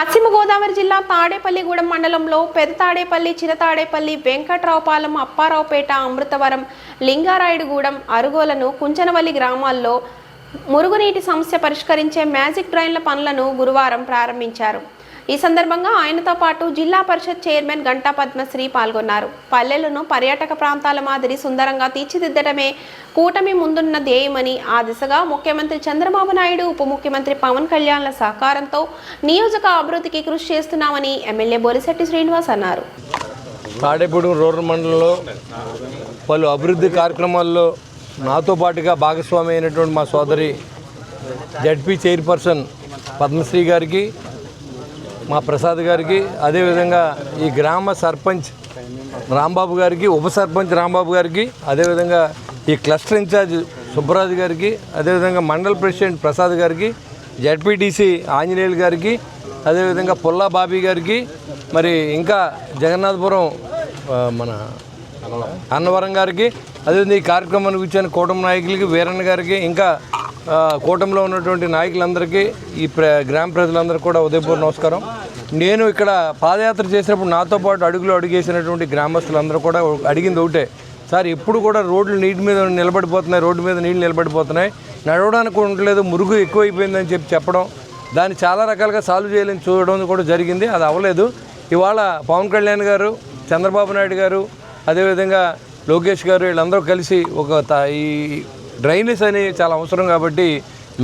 పశ్చిమ గోదావరి జిల్లా తాడేపల్లిగూడెం మండలంలో పెద్ద తాడేపల్లి వెంకట్రావుపాలెం అప్పారావుపేట అమృతవరం లింగారాయుడుగూడెం అరుగోలను కుంచనవల్లి గ్రామాల్లో మురుగునీటి సమస్య పరిష్కరించే మ్యాజిక్ డ్రైన్ల పనులను గురువారం ప్రారంభించారు. ఈ సందర్భంగా ఆయనతో పాటు జిల్లా పరిషత్ చైర్మన్ గంటా పద్మశ్రీ పాల్గొన్నారు. పల్లెలను పర్యాటక ప్రాంతాల మాదిరి సుందరంగా తీర్చిదిద్దడమే కూటమి ముందున్న ధ్యేయమని ఆ దిశగా ముఖ్యమంత్రి చంద్రబాబు నాయుడు ఉప ముఖ్యమంత్రి పవన్ కళ్యాణ్ల సహకారంతో నియోజక అభివృద్ధికి కృషి చేస్తున్నామని ఎమ్మెల్యే బొలిశెట్టి శ్రీనివాస్ అన్నారు. తాడేపూడి రూరల్ మండలంలో పలు అభివృద్ధి కార్యక్రమాల్లో నాతో పాటుగా భాగస్వామి అయినటువంటి మా సోదరి జడ్పీ చైర్పర్సన్ పద్మశ్రీ గారికి మా ప్రసాద్ గారికి అదేవిధంగా ఈ గ్రామ సర్పంచ్ రాంబాబు గారికి ఉప సర్పంచ్ రాంబాబు గారికి అదేవిధంగా ఈ క్లస్టర్ ఇన్ఛార్జ్ సుబ్బరాజు గారికి అదేవిధంగా మండల ప్రెసిడెంట్ ప్రసాద్ గారికి జడ్పీటీసీ ఆంజనేయులు గారికి అదేవిధంగా పుల్లా బాబీ గారికి మరి ఇంకా జగన్నాథపురం మన అన్నవరం గారికి అదేవిధంగా ఈ కార్యక్రమానికి వచ్చిన కూటమి నాయకులకి వీరన్న గారికి ఇంకా కూటమిలో ఉన్నటువంటి నాయకులందరికీ ఈ ప్ర గ్రామ ప్రజలందరికీ కూడా ఉదయపూర్ నమస్కారం. నేను ఇక్కడ పాదయాత్ర చేసినప్పుడు నాతో పాటు అడుగులు అడుగేసినటువంటి గ్రామస్తులందరూ కూడా అడిగింది ఒకటే. సార్ ఎప్పుడు కూడా రోడ్లు నీటి మీద నిలబడిపోతున్నాయి రోడ్డు మీద నీళ్ళు నిలబడిపోతున్నాయి. నడవడానికి ఉండలేదు మురుగు ఎక్కువైపోయిందని చెప్పి చెప్పడం దాన్ని చాలా రకాలుగా సాల్వ్ చేయలేని చూడడం కూడా జరిగింది. అది అవ్వలేదు. ఇవాళ పవన్ కళ్యాణ్ గారు చంద్రబాబు నాయుడు గారు అదేవిధంగా లోకేష్ గారు వీళ్ళందరూ కలిసి ఒక ఈ డ్రైనేజ్ అని చాలా అవసరం కాబట్టి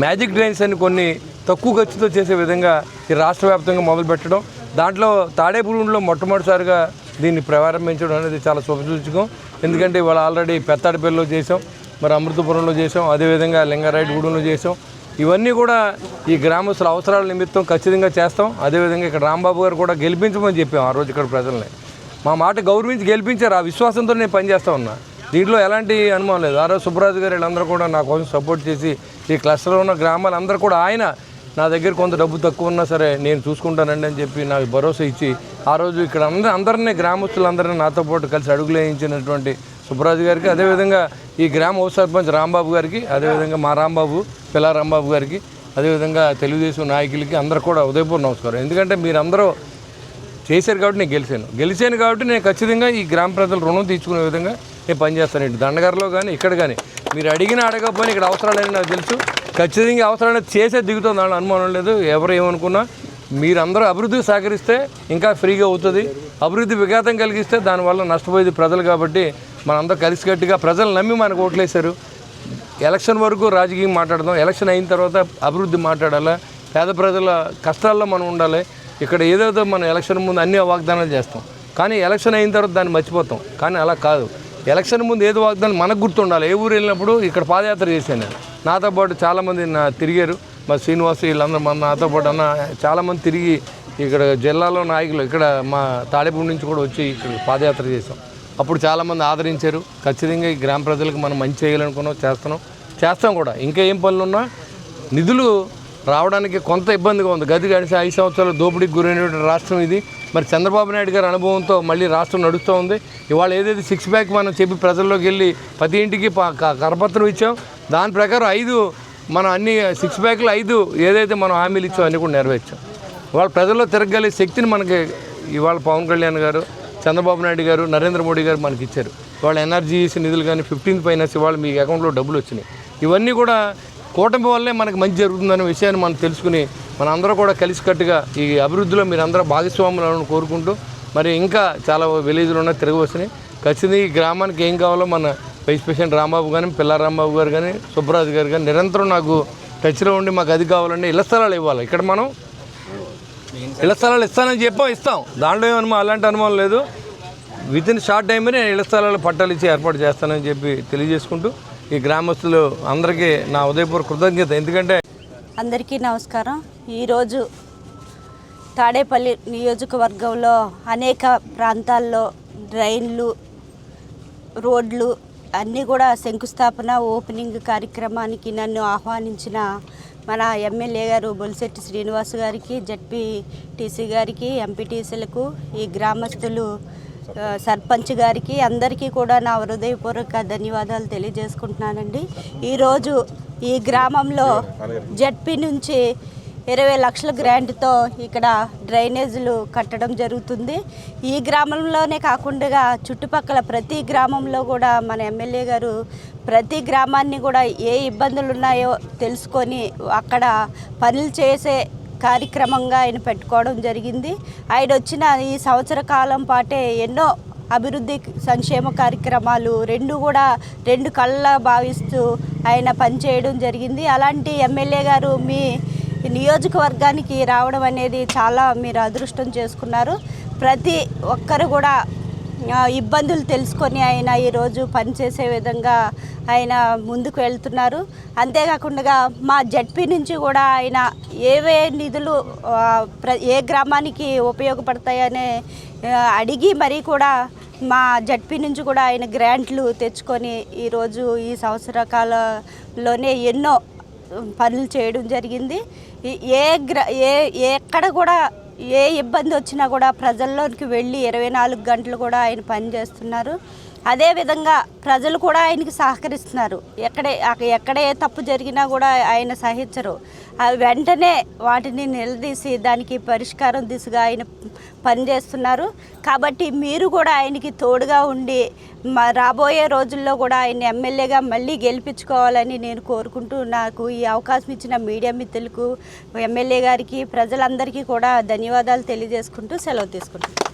మ్యాజిక్ డ్రైన్స్ అని కొన్ని తక్కువ ఖర్చుతో చేసే విధంగా ఈ రాష్ట్ర వ్యాప్తంగా మొదలు పెట్టడం దాంట్లో తాడేపూడిలో మొట్టమొదటిసారిగా దీన్ని ప్రారంభించడం అనేది చాలా శుభసూచకం. ఎందుకంటే ఇవాళ ఆల్రెడీ పెత్తాడిపల్లిలో చేసాం మరి అమృతపురంలో చేసాం అదేవిధంగా లింగారాయుడుగూడెంలో చేసాం ఇవన్నీ కూడా ఈ గ్రామస్తుల అవసరాల నిమిత్తం ఖచ్చితంగా చేస్తాం. అదేవిధంగా ఇక్కడ రాంబాబు గారు కూడా గెలిపించమని చెప్పాం ఆ రోజు ఇక్కడ ప్రజల్ని. మా మాట గౌరవించి గెలిపించారు ఆ విశ్వాసంతో నేను పనిచేస్తా ఉన్నా. దీంట్లో ఎలాంటి అనుమానం లేదు. ఆ రోజు సుబ్బరాజు గారు వీళ్ళందరూ కూడా నా కోసం సపోర్ట్ చేసి ఈ క్లస్టర్లో ఉన్న గ్రామాలందరూ కూడా ఆయన నా దగ్గర కొంత డబ్బు తక్కువ ఉన్నా సరే నేను చూసుకుంటానండి అని చెప్పి నాకు భరోసా ఇచ్చి ఆ రోజు ఇక్కడ అందరూ అందరినీ గ్రామస్తులందరినీ నాతో పాటు కలిసి అడుగులు వేయించినటువంటి సుబ్బరాజు గారికి అదేవిధంగా ఈ గ్రామ ఉప సర్పంచ్ రాంబాబు గారికి అదేవిధంగా మా రాంబాబు పిల్ల రాంబాబు గారికి అదేవిధంగా తెలుగుదేశం నాయకులకి అందరూ కూడా ఉదయపూర్ నమస్కారం. ఎందుకంటే మీరందరూ చేశారు కాబట్టి నేను గెలిచాను. గెలిచాను కాబట్టి నేను ఖచ్చితంగా ఈ గ్రామ ప్రజలు రుణం తీర్చుకునే విధంగా నేను పనిచేస్తాను ఇటు దండగారిలో కానీ ఇక్కడ కానీ మీరు అడిగిన అడగకపోయినా ఇక్కడ అవసరాలని నాకు తెలుసు. ఖచ్చితంగా అవసరాలు చేసే దిగుతుంది దాని అనుమానం లేదు. ఎవరు ఏమనుకున్నా మీరందరూ అభివృద్ధికి సహకరిస్తే ఇంకా ఫ్రీగా అవుతుంది. అభివృద్ధి విఘాతం కలిగిస్తే దానివల్ల నష్టపోయేది ప్రజలు కాబట్టి మనందరూ కలిసికట్టుగా ప్రజలు నమ్మి మనకు ఓట్లేశారు. ఎలక్షన్ వరకు రాజకీయం మాట్లాడదాం. ఎలక్షన్ అయిన తర్వాత అభివృద్ధి మాట్లాడాలా? పేద ప్రజల కష్టాల్లో మనం ఉండాలి. ఇక్కడ ఏదేదో మనం ఎలక్షన్ ముందు అన్ని వాగ్దానాలు చేస్తాం. కానీ ఎలక్షన్ అయిన తర్వాత దాన్ని మర్చిపోతాం. కానీ అలా కాదు. ఎలక్షన్ ముందు ఏది వాగ్దానం మనకు గుర్తుండాలి. ఏ ఊరు వెళ్ళినప్పుడు ఇక్కడ పాదయాత్ర చేశాను నేను. నాతో పాటు చాలామంది నా తిరిగారు. మా శ్రీనివాస్ వీళ్ళందరూ మన నాతో పాటు అన్న చాలామంది తిరిగి ఇక్కడ జిల్లాలో నాయకులు ఇక్కడ మా తాడేపూడి నుంచి కూడా వచ్చి ఇక్కడ పాదయాత్ర చేసాం అప్పుడు చాలామంది ఆదరించారు. ఖచ్చితంగా ఈ గ్రామ ప్రజలకు మనం మంచి చేయాలనుకున్నాం చేస్తున్నాం. చేస్తాం కూడా. ఇంకా ఏం పనులు ఉన్నా నిధులు రావడానికి కొంత ఇబ్బందిగా ఉంది. గది గడిచి ఐదు సంవత్సరాలు దోపిడీకి గురైనటువంటి రాష్ట్రం ఇది. మరి చంద్రబాబు నాయుడు గారి అనుభవంతో మళ్ళీ రాష్ట్రం నడుస్తూ ఉంది. ఇవాళ ఏదైతే సిక్స్ ప్యాక్ మనం చెప్పి ప్రజల్లోకి వెళ్ళి ప్రతి ఇంటికి కరపత్రం ఇచ్చాం. దాని ప్రకారం ఐదు మనం అన్ని సిక్స్ ప్యాక్లు ఐదు ఏదైతే మనం హామీలు ఇచ్చాం అన్నీ కూడా నెరవేర్చాం. ఇవాళ ప్రజల్లో తిరగలిగే శక్తిని మనకి ఇవాళ పవన్ కళ్యాణ్ గారు చంద్రబాబు నాయుడు గారు నరేంద్ర మోడీ గారు మనకి ఇచ్చారు. వాళ్ళ ఎన్ఆర్జీఎస్ నిధులు కానీ ఫిఫ్టీన్త్ ఫైనాన్స్ ఇవాళ మీ అకౌంట్లో డబ్బులు వచ్చినాయి. ఇవన్నీ కూడా కూటమి వల్లే మనకి మంచి జరుగుతుందనే విషయాన్ని మనం తెలుసుకుని మన అందరూ కూడా కలిసికట్టుగా ఈ అభివృద్ధిలో మీరు అందరూ భాగస్వాములను కోరుకుంటూ మరి ఇంకా చాలా విలేజ్లు ఉన్నాయి తిరగవస్తున్నాయి ఖచ్చితంగా ఈ గ్రామానికి ఏం కావాలో మన వైస్ ప్రెసిడెంట్ రాంబాబు కానీ పిల్ల రాంబాబు గారు కానీ సుబ్బరాజు గారు కానీ నిరంతరం నాకు టచ్లో ఉండి మాకు అది కావాలండి ఇళ్ళ స్థలాలు ఇవ్వాలి. ఇక్కడ మనం ఇళ్ళ స్థలాలు ఇస్తానని చెప్పాం ఇస్తాం. దాంట్లో ఏమనుమా అలాంటి అనుమానం లేదు. విత్ ఇన్ షార్ట్ టైంలో నేను ఇళ్ళ స్థలాలు పట్టాలు ఇచ్చి ఏర్పాటు చేస్తానని చెప్పి తెలియజేసుకుంటూ ఈ గ్రామస్తులు అందరికీ నా ఉదయపూర్ కృతజ్ఞత. ఎందుకంటే అందరికీ నమస్కారం. ఈరోజు తాడేపల్లి నియోజకవర్గంలో అనేక ప్రాంతాల్లో డ్రైన్లు రోడ్లు అన్నీ కూడా శంకుస్థాపన ఓపెనింగ్ కార్యక్రమానికి నన్ను ఆహ్వానించిన మన ఎమ్మెల్యే గారు బొలిశెట్టి శ్రీనివాస్ గారికి జడ్పీటీసీ గారికి ఎంపీటీసీలకు ఈ గ్రామస్తులు సర్పంచ్ గారికి అందరికీ కూడా నా హృదయపూర్వక ధన్యవాదాలు తెలియజేసుకుంటున్నానండి. ఈరోజు ఈ గ్రామంలో జడ్పీ నుంచి ఇరవై లక్షల గ్రాంట్తో ఇక్కడ డ్రైనేజీలు కట్టడం జరుగుతుంది. ఈ గ్రామంలోనే కాకుండా చుట్టుపక్కల ప్రతి గ్రామంలో కూడా మన ఎమ్మెల్యే గారు ప్రతి గ్రామాన్ని కూడా ఏ ఇబ్బందులు ఉన్నాయో తెలుసుకొని అక్కడ పనులు చేసే కార్యక్రమంగా ఆయన పెట్టుకోవడం జరిగింది. ఆయన వచ్చిన ఈ సంవత్సర కాలం పాటే ఎన్నో అభివృద్ధి సంక్షేమ కార్యక్రమాలు రెండు కూడా రెండు కళ్ళ భావిస్తూ ఆయన పనిచేయడం జరిగింది. అలాంటి ఎమ్మెల్యే గారు మీ నియోజకవర్గానికి రావడం అనేది చాలా మీరు అదృష్టం చేసుకున్నారు. ప్రతి ఒక్కరు కూడా ఇబ్బందులు తెలుసుకొని ఆయన ఈరోజు పనిచేసే విధంగా ఆయన ముందుకు వెళ్తున్నారు. అంతేకాకుండా మా జడ్పీ నుంచి కూడా ఆయన ఏవే నిధులు ప్ర ఏ గ్రామానికి ఉపయోగపడతాయనే అడిగి మరీ కూడా మా జడ్పీ నుంచి కూడా ఆయన గ్రాంట్లు తెచ్చుకొని ఈరోజు ఈ సంవత్సర కాలంలోనే ఎన్నో పనులు చేయడం జరిగింది. ఏ గ్ర ఏ ఎక్కడ కూడా ఏ ఇబ్బంది వచ్చినా కూడా ప్రజల్లోకి వెళ్ళి ఇరవై నాలుగు గంటలు కూడా ఆయన పనిచేస్తున్నారు. అదేవిధంగా ప్రజలు కూడా ఆయనకి సహకరిస్తున్నారు. ఎక్కడే ఎక్కడే ఏ తప్పు జరిగినా కూడా ఆయన సహించరు. ఆ వెంటనే వాటిని నిలదీసి దానికి పరిష్కారం దిశగా ఆయన పనిచేస్తున్నారు కాబట్టి మీరు కూడా ఆయనకి తోడుగా ఉండి మా రాబోయే రోజుల్లో కూడా ఆయన ఎమ్మెల్యేగా మళ్ళీ గెలిపించుకోవాలని నేను కోరుకుంటూ నాకు ఈ అవకాశం ఇచ్చిన మీడియా మిత్రులకు ఎమ్మెల్యే గారికి ప్రజలందరికీ కూడా ధన్యవాదాలు తెలియజేసుకుంటూ సెలవు తీసుకుంటాను